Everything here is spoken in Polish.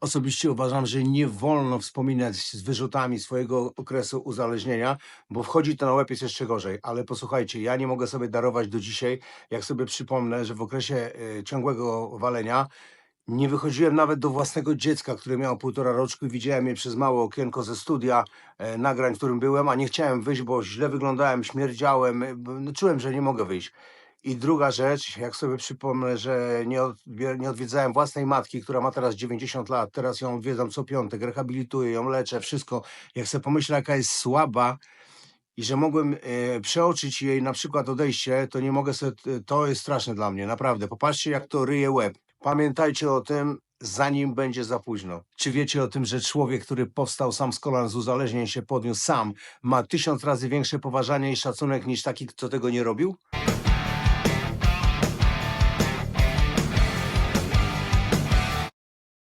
Osobiście uważam, że nie wolno wspominać z wyrzutami swojego okresu uzależnienia, bo wchodzi to na łeb jest jeszcze gorzej. Ale posłuchajcie, ja nie mogę sobie darować do dzisiaj, jak sobie przypomnę, że w okresie e, ciągłego walenia nie wychodziłem nawet do własnego dziecka, które miało półtora roczku i widziałem je przez małe okienko ze studia e, nagrań, w którym byłem, a nie chciałem wyjść, bo źle wyglądałem, śmierdziałem, e, no, czułem, że nie mogę wyjść. I druga rzecz, jak sobie przypomnę, że nie, nie odwiedzałem własnej matki, która ma teraz 90 lat, teraz ją odwiedzam co piątek, rehabilituję ją, leczę, wszystko. Jak sobie pomyślę, jaka jest słaba i że mogłem e, przeoczyć jej na przykład odejście, to nie mogę sobie, to jest straszne dla mnie, naprawdę. Popatrzcie, jak to ryje łeb. Pamiętajcie o tym, zanim będzie za późno. Czy wiecie o tym, że człowiek, który powstał sam z kolan z uzależnień się podniósł sam, ma tysiąc razy większe poważanie i szacunek niż taki, kto tego nie robił?